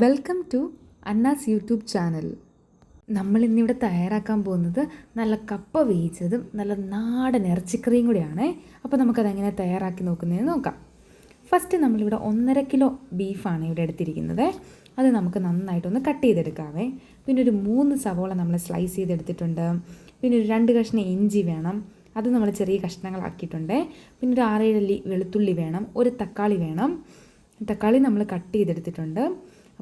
Welcome to Anna's YouTube channel. നമ്മൾ ഇന്നിവിടെ തയ്യാറാക്കാൻ പോകുന്നത് നല്ല കപ്പ വേയിച്ചതും നല്ല നാടൻ ഇറച്ചിക്കറിയും കൂടിയാണ്. അപ്പോൾ നമുക്കത് എങ്ങനെ തയ്യാറാക്കി നോക്കുന്നതെന്ന് നോക്കാം. ഫസ്റ്റ് നമ്മളിവിടെ ഒന്നര കിലോ ബീഫാണ് ഇവിടെ എടുത്തിരിക്കുന്നത്. അത് നമുക്ക് നന്നായിട്ടൊന്ന് കട്ട് ചെയ്തെടുക്കാവേ. പിന്നെ ഒരു മൂന്ന് സവോള നമ്മൾ സ്ലൈസ് ചെയ്തെടുത്തിട്ടുണ്ട്. പിന്നെ ഒരു രണ്ട് കഷ്ണം ഇഞ്ചി വേണം. അത് നമ്മൾ ചെറിയ കഷ്ണങ്ങളാക്കിയിട്ടുണ്ട്. പിന്നെ ഒരു ആറേഴല്ലി വെളുത്തുള്ളി വേണം. ഒരു തക്കാളി വേണം. തക്കാളി നമ്മൾ കട്ട് ചെയ്തെടുത്തിട്ടുണ്ട്.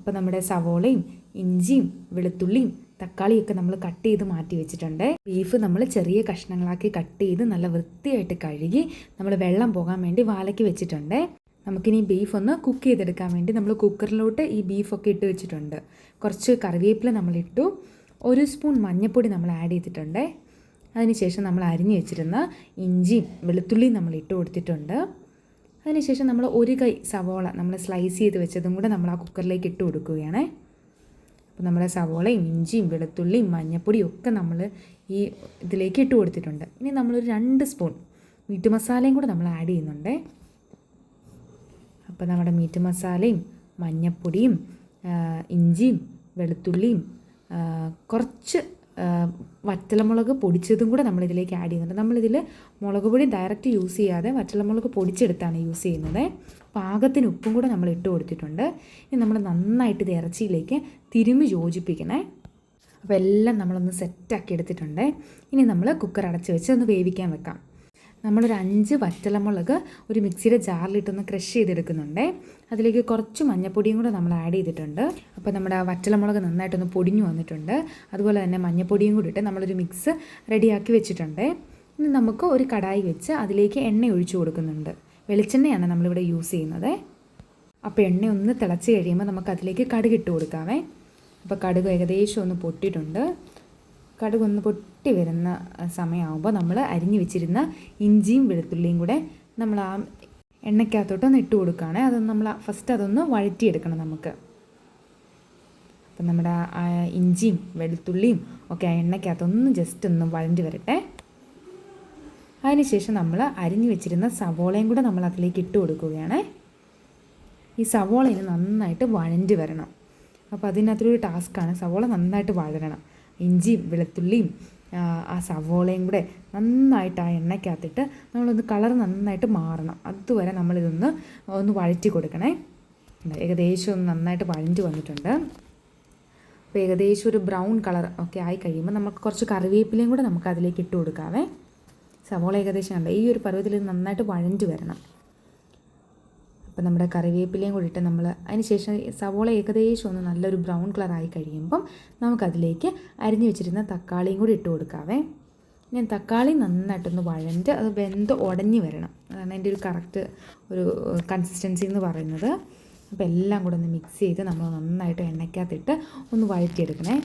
അപ്പോൾ നമ്മുടെ സവോളയും ഇഞ്ചിയും വെളുത്തുള്ളിയും തക്കാളിയൊക്കെ നമ്മൾ കട്ട് ചെയ്ത് മാറ്റി വെച്ചിട്ടുണ്ട്. ബീഫ് നമ്മൾ ചെറിയ കഷ്ണങ്ങളാക്കി കട്ട് ചെയ്ത് നല്ല വൃത്തിയായിട്ട് കഴുകി നമ്മൾ വെള്ളം പോകാൻ വേണ്ടി വാലയ്ക്ക് വെച്ചിട്ടുണ്ട്. നമുക്കിനി ബീഫ് ഒന്ന് കുക്ക് ചെയ്തെടുക്കാൻ വേണ്ടി നമ്മൾ കുക്കറിലോട്ട് ഈ ബീഫൊക്കെ ഇട്ട് വെച്ചിട്ടുണ്ട്. കുറച്ച് കറിവേപ്പില നമ്മളിട്ടു. ഒരു സ്പൂൺ മഞ്ഞൾപ്പൊടി നമ്മൾ ആഡ് ചെയ്തിട്ടുണ്ട്. അതിനുശേഷം നമ്മൾ അരിഞ്ഞു വെച്ചിരുന്ന ഇഞ്ചിയും വെളുത്തുള്ളിയും നമ്മൾ ഇട്ട് കൊടുത്തിട്ടുണ്ട്. അതിനുശേഷം നമ്മൾ ഒരു കൈ സവോള നമ്മൾ സ്ലൈസ് ചെയ്ത് വെച്ചതും കൂടെ നമ്മൾ ആ കുക്കറിലേക്ക് ഇട്ട് കൊടുക്കുകയാണ്. അപ്പോൾ നമ്മുടെ സവോളയും ഇഞ്ചിയും വെളുത്തുള്ളിയും മഞ്ഞപ്പൊടിയും ഒക്കെ നമ്മൾ ഈ ഇതിലേക്ക് ഇട്ട് കൊടുത്തിട്ടുണ്ട്. ഇനി നമ്മളൊരു രണ്ട് സ്പൂൺ മീറ്റ് മസാലയും കൂടെ നമ്മൾ ആഡ് ചെയ്യുന്നുണ്ട്. അപ്പോൾ നമ്മുടെ മീറ്റ് മസാലയും മഞ്ഞപ്പൊടിയും ഇഞ്ചിയും വെളുത്തുള്ളിയും കുറച്ച് വറ്റലമുളക് പൊടിച്ചതും കൂടെ നമ്മളിതിലേക്ക് ആഡ് ചെയ്യുന്നുണ്ട്. നമ്മളിതിൽ മുളക് പൊടി ഡയറക്റ്റ് യൂസ് ചെയ്യാതെ വറ്റലമുളക് പൊടിച്ചെടുത്താണ് യൂസ് ചെയ്യുന്നത്. പാകത്തിന് ഉപ്പും കൂടെ നമ്മൾ ഇട്ട് കൊടുത്തിട്ടുണ്ട്. ഇനി നമ്മൾ നന്നായിട്ട് ഇത് ഇറച്ചിയിലേക്ക് തിരുമ്മി യോജിപ്പിക്കണേ. അപ്പോൾ എല്ലാം നമ്മളൊന്ന് സെറ്റാക്കി എടുത്തിട്ടുണ്ട്. ഇനി നമ്മൾ കുക്കർ അടച്ച് വെച്ച് ഒന്ന് വേവിക്കാൻ വെക്കാം. നമ്മളൊരു അഞ്ച് വറ്റലമുളക് ഒരു മിക്സിയുടെ ജാറിലിട്ടൊന്ന് ക്രഷ് ചെയ്തെടുക്കുന്നുണ്ട്. അതിലേക്ക് കുറച്ച് മഞ്ഞപ്പൊടിയും കൂടെ നമ്മൾ ആഡ് ചെയ്തിട്ടുണ്ട്. അപ്പോൾ നമ്മുടെ ആ വറ്റലമുളക് നന്നായിട്ടൊന്ന് പൊടിഞ്ഞു വന്നിട്ടുണ്ട്. അതുപോലെ തന്നെ മഞ്ഞപ്പൊടിയും കൂടി ഇട്ട് നമ്മളൊരു മിക്സ് റെഡിയാക്കി വെച്ചിട്ടുണ്ട്. ഇനി നമുക്ക് ഒരു കടായി വെച്ച് അതിലേക്ക് എണ്ണ ഒഴിച്ചു കൊടുക്കുന്നുണ്ട്. വെളിച്ചെണ്ണയാണ് നമ്മളിവിടെ യൂസ് ചെയ്യുന്നത്. അപ്പോൾ എണ്ണ ഒന്ന് തിളച്ച് കഴിയുമ്പോൾ നമുക്ക് അതിലേക്ക് കടുക് കൊടുക്കാവേ. അപ്പോൾ കടുക് ഏകദേശം ഒന്ന് പൊട്ടിയിട്ടുണ്ട്. കടുക് ഒന്ന് പൊട്ടി വരുന്ന സമയമാകുമ്പോൾ നമ്മൾ അരിഞ്ഞു വെച്ചിരുന്ന ഇഞ്ചിയും വെളുത്തുള്ളിയും കൂടെ നമ്മൾ ആ എണ്ണയ്ക്കകത്തോട്ടൊന്ന് ഇട്ട് കൊടുക്കുകയാണ്. അത് നമ്മൾ ഫസ്റ്റ് അതൊന്ന് വഴറ്റിയെടുക്കണം നമുക്ക്. അപ്പം നമ്മുടെ ഇഞ്ചിയും വെളുത്തുള്ളിയും ഒക്കെ ആ എണ്ണയ്ക്കകത്തൊന്ന് ജസ്റ്റ് ഒന്ന് വഴണ്ടി വരട്ടെ. അതിനുശേഷം നമ്മൾ അരിഞ്ഞു വെച്ചിരുന്ന സവോളയും കൂടെ നമ്മൾ അതിലേക്ക് ഇട്ട് കൊടുക്കുകയാണ്. ഈ സവോളയിൽ നന്നായിട്ട് വഴണ്ടി വരണം. അപ്പോൾ അതിനകത്തൊരു ടാസ്ക്കാണ് സവോള നന്നായിട്ട് വഴരണം ഇഞ്ചിയും വെളുത്തുള്ളിയും ആ, സവോളയും കൂടെ നന്നായിട്ട് ആ എണ്ണയ്ക്കകത്തിട്ട് നമ്മളൊന്ന് കളർ നന്നായിട്ട് മാറണം. അതുവരെ നമ്മളിതൊന്ന് ഒന്ന് വഴറ്റി കൊടുക്കണേ. ഏകദേശം ഒന്ന് നന്നായിട്ട് വഴഞ്ഞു വന്നിട്ടുണ്ട്. അപ്പോൾ ഏകദേശം ഒരു ബ്രൗൺ കളർ ഒക്കെ ആയി കഴിയുമ്പോൾ നമുക്ക് കുറച്ച് കറിവേപ്പിലയും കൂടെ നമുക്ക് അതിലേക്ക് ഇട്ട് കൊടുക്കാവേ. സവോള ഏകദേശം കണ്ട? ഈ ഒരു പരുവത്തിൽ നന്നായിട്ട് വഴഞ്ഞു വരണം. അപ്പോൾ നമ്മുടെ കറിവേപ്പിലയും കൂടി ഇട്ട് നമ്മൾ അതിന് ശേഷം സവോള ഏകദേശം ഒന്ന് നല്ലൊരു ബ്രൗൺ കളറായി കഴിയുമ്പം നമുക്കതിലേക്ക് അരിഞ്ഞു വെച്ചിരുന്ന തക്കാളിയും കൂടി ഇട്ട് കൊടുക്കാവേ. ഞാൻ തക്കാളി നന്നായിട്ടൊന്ന് വഴണ്ട് അത് വെന്ത് ഉടഞ്ഞു വരണം. അതാണ് എന്റെ ഒരു കറക്റ്റ് ഒരു കൺസിസ്റ്റൻസി എന്ന് പറയുന്നത്. അപ്പോൾ എല്ലാം കൂടെ ഒന്ന് മിക്സ് ചെയ്ത് നമ്മൾ നന്നായിട്ട് എണ്ണയ്ക്കകത്തിട്ട് ഒന്ന് വഴറ്റിയെടുക്കണേ.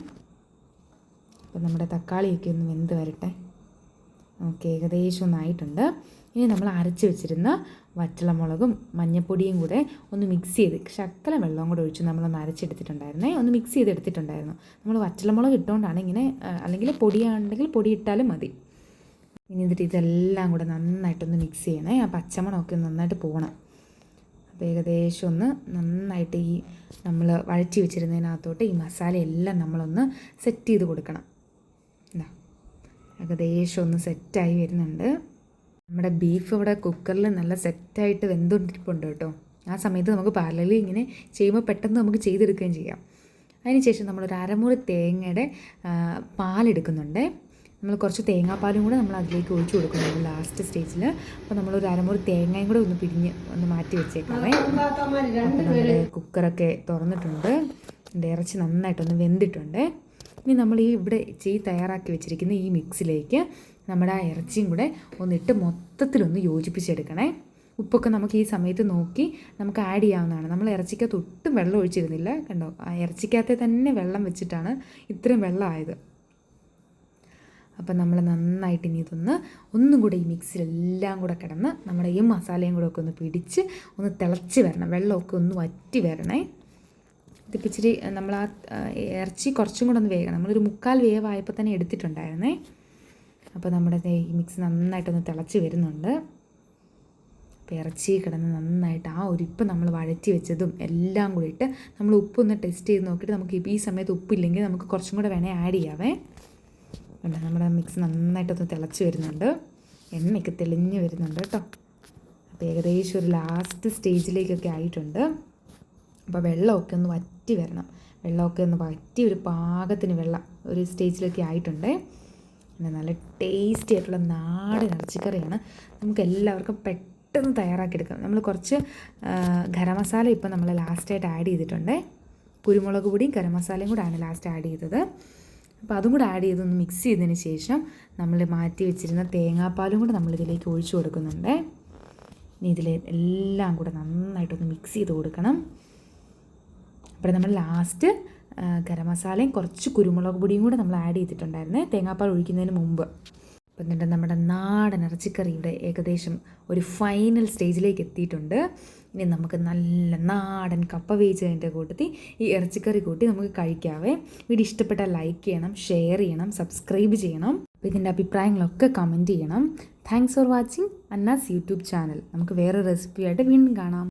അപ്പോൾ നമ്മുടെ തക്കാളിയൊക്കെ ഒന്ന് വെന്ത് വരട്ടെ. ഓക്കെ ഏകദേശം ഒന്നായിട്ടുണ്ട് ഇനി നമ്മൾ അരച്ച് വെച്ചിരുന്ന വറ്റളമുളകും മഞ്ഞപ്പൊടിയും കൂടെ ഒന്ന് മിക്സ് ചെയ്ത് ശക്കല വെള്ളവും കൂടെ ഒഴിച്ച് നമ്മളൊന്ന് അരച്ചെടുത്തിട്ടുണ്ടായിരുന്നേ. ഒന്ന് മിക്സ് ചെയ്ത് ചെയ്തെടുത്തിട്ടുണ്ടായിരുന്നു നമ്മൾ വറ്റളമുളക് ഇട്ടുകൊണ്ടാണ് ഇങ്ങനെ അല്ലെങ്കിൽ പൊടിയാണെങ്കിൽ പൊടി ഇട്ടാലും മതി. ഇനി എന്നിട്ട് ഇതെല്ലാം കൂടെ നന്നായിട്ടൊന്ന് മിക്സ് ചെയ്യണേ. ആ പച്ചമണമൊക്കെ നന്നായിട്ട് പോകണം അപ്പോൾ ഏകദേശം ഒന്ന് നന്നായിട്ട് ഈ നമ്മൾ വഴറ്റി വെച്ചിരുന്നതിനകത്തോട്ട് ഈ മസാലയെല്ലാം നമ്മളൊന്ന് സെറ്റ് ചെയ്ത് കൊടുക്കണം. ഇതാ. ഏകദേശം ഒന്ന് സെറ്റായി വരുന്നുണ്ട്. നമ്മുടെ ബീഫ് ഇവിടെ കുക്കറിൽ നല്ല സെറ്റായിട്ട് വെന്തുകൊണ്ടിരിപ്പുണ്ട് കേട്ടോ. ആ സമയത്ത് നമുക്ക് പാലലിൽ ഇങ്ങനെ ചെയ്യുമ്പോൾ പെട്ടെന്ന് നമുക്ക് ചെയ്തെടുക്കുകയും ചെയ്യാം. അതിനുശേഷം നമ്മളൊരു അരമുറി തേങ്ങയുടെ പാലെടുക്കുന്നുണ്ട്. നമ്മൾ കുറച്ച് തേങ്ങാപ്പാലും കൂടെ നമ്മൾ അതിലേക്ക് ഒഴിച്ചു കൊടുക്കുന്നുണ്ട് ലാസ്റ്റ് സ്റ്റേജിൽ അപ്പോൾ നമ്മളൊരു അരമുറി തേങ്ങയും കൂടെ ഒന്ന് പിരിഞ്ഞ് ഒന്ന് മാറ്റി വെച്ചേക്കാവേ. നമ്മുടെ കുക്കറൊക്കെ തുറന്നിട്ടുണ്ട്. ഇറച്ചി നന്നായിട്ടൊന്ന് വെന്തിട്ടുണ്ട്. ഇനി നമ്മൾ ഈ ഇവിടെ ചെയ് തയ്യാറാക്കി വെച്ചിരിക്കുന്ന ഈ മിക്സിലേക്ക് നമ്മുടെ ആ ഇറച്ചിയും കൂടെ ഒന്നിട്ട് മൊത്തത്തിലൊന്ന് യോജിപ്പിച്ചെടുക്കണേ. ഉപ്പൊക്കെ നമുക്ക് ഈ സമയത്ത് നോക്കി നമുക്ക് ആഡ് ചെയ്യാവുന്നതാണ്. നമ്മൾ ഇറച്ചിക്കകത്ത് ഒട്ടും വെള്ളം ഒഴിച്ചിരുന്നില്ല. കണ്ടോ? ആ ഇറച്ചിക്കകത്തെ തന്നെ വെള്ളം വെച്ചിട്ടാണ് ഇത്രയും വെള്ളം ആയത് അപ്പം നമ്മൾ നന്നായിട്ട് ഇനി ഇതൊന്ന് ഒന്നും കൂടെ ഈ മിക്സിലെല്ലാം കൂടെ കിടന്ന് നമ്മുടെ ഈ മസാലയും കൂടെ ഒക്കെ ഒന്ന് പിടിച്ച് ഒന്ന് തിളച്ച് വരണം. വെള്ളമൊക്കെ ഒന്ന് വറ്റി വരണേ. ഇതിപ്പോൾ ഇച്ചിരി നമ്മൾ ആ, ഇറച്ചി കുറച്ചും കൂടെ ഒന്ന് വേഗം നമ്മളൊരു മുക്കാൽ വേവായപ്പോൾ തന്നെ എടുത്തിട്ടുണ്ടായിരുന്നേ. അപ്പോൾ നമ്മുടെ ഈ മിക്സ് നന്നായിട്ടൊന്ന് തിളച്ച് വരുന്നുണ്ട്. അപ്പോൾ ഇറച്ചി കിടന്ന് നന്നായിട്ട് ആ ഒരു ഇപ്പം നമ്മൾ വഴറ്റി വെച്ചതും എല്ലാം കൂടി ഇട്ട് നമ്മൾ ഉപ്പൊന്ന് ടെസ്റ്റ് ചെയ്ത് നോക്കിയിട്ട് നമുക്ക് ഈ സമയത്ത് ഉപ്പില്ലെങ്കിൽ നമുക്ക് കുറച്ചും കൂടെ വേണേൽ ആഡ് ചെയ്യാവേ. കണ്ടോ നമ്മുടെ മിക്സ് നന്നായിട്ടൊന്ന് തിളച്ച് വരുന്നുണ്ട്. എണ്ണയൊക്കെ തെളിഞ്ഞ് വരുന്നുണ്ട് കേട്ടോ. അപ്പോൾ ഏകദേശം ഒരു ലാസ്റ്റ് സ്റ്റേജിലേക്കൊക്കെ ആയിട്ടുണ്ട്. അപ്പോൾ വെള്ളമൊക്കെ ഒന്ന് വറ്റി വരണം. വെള്ളമൊക്കെ ഒന്ന് വറ്റി ഒരു പാകത്തിന് വെള്ളം ഒരു സ്റ്റേജിലൊക്കെ ആയിട്ടുണ്ട്. പിന്നെ നല്ല ടേസ്റ്റി ആയിട്ടുള്ള നാടൻ ഇറച്ചിക്കറിയാണ്. നമുക്ക് എല്ലാവർക്കും പെട്ടെന്ന് തയ്യാറാക്കിയെടുക്കാം. നമ്മൾ കുറച്ച് ഗരം മസാല ഇപ്പോൾ നമ്മൾ ലാസ്റ്റായിട്ട് ആഡ് ചെയ്തിട്ടുണ്ട്. കുരുമുളക് പൊടിയും ഗരം മസാലയും കൂടെയാണ് ലാസ്റ്റ് ആഡ് ചെയ്തത്. അപ്പോൾ അതും കൂടെ ആഡ് ചെയ്തൊന്ന് മിക്സ് ചെയ്തതിന് ശേഷം നമ്മൾ മാറ്റി വെച്ചിരുന്ന തേങ്ങാപ്പാലും കൂടെ നമ്മൾ ഇതിലേക്ക് ഒഴിച്ചു കൊടുക്കുന്നുണ്ട്. ഇനി ഇതിൽ എല്ലാം കൂടെ നന്നായിട്ടൊന്ന് മിക്സ് ചെയ്ത് കൊടുക്കണം. അപ്പോൾ നമ്മൾ ലാസ്റ്റ് ഗരം മസാലയും കുറച്ച് കുരുമുളക് പൊടിയും കൂടെ നമ്മൾ ആഡ് ചെയ്തിട്ടുണ്ടായിരുന്നേ. തേങ്ങാപ്പാൽ ഒഴിക്കുന്നതിന് മുമ്പ്. അപ്പം എന്നിട്ട് നമ്മുടെ നാടൻ ഇറച്ചിക്കറിയുടെ ഏകദേശം ഒരു ഫൈനൽ സ്റ്റേജിലേക്ക് എത്തിയിട്ടുണ്ട്. ഇനി നമുക്ക് നല്ല നാടൻ കപ്പ വേവിച്ചതിന്റെ കൂട്ടത്തിൽ ഈ ഇറച്ചിക്കറി കൂട്ടി നമുക്ക് കഴിക്കാവേ. വീഡിയോ ഇഷ്ടപ്പെട്ടാൽ ലൈക്ക് ചെയ്യണം ഷെയർ ചെയ്യണം സബ്സ്ക്രൈബ് ചെയ്യണം. അപ്പോൾ ഇതിന്റെ അഭിപ്രായങ്ങളൊക്കെ കമന്റ് ചെയ്യണം. Thanks for watching Anna's YouTube channel നമുക്ക് വേറെ റെസിപ്പിയായിട്ട് വീണ്ടും കാണാം.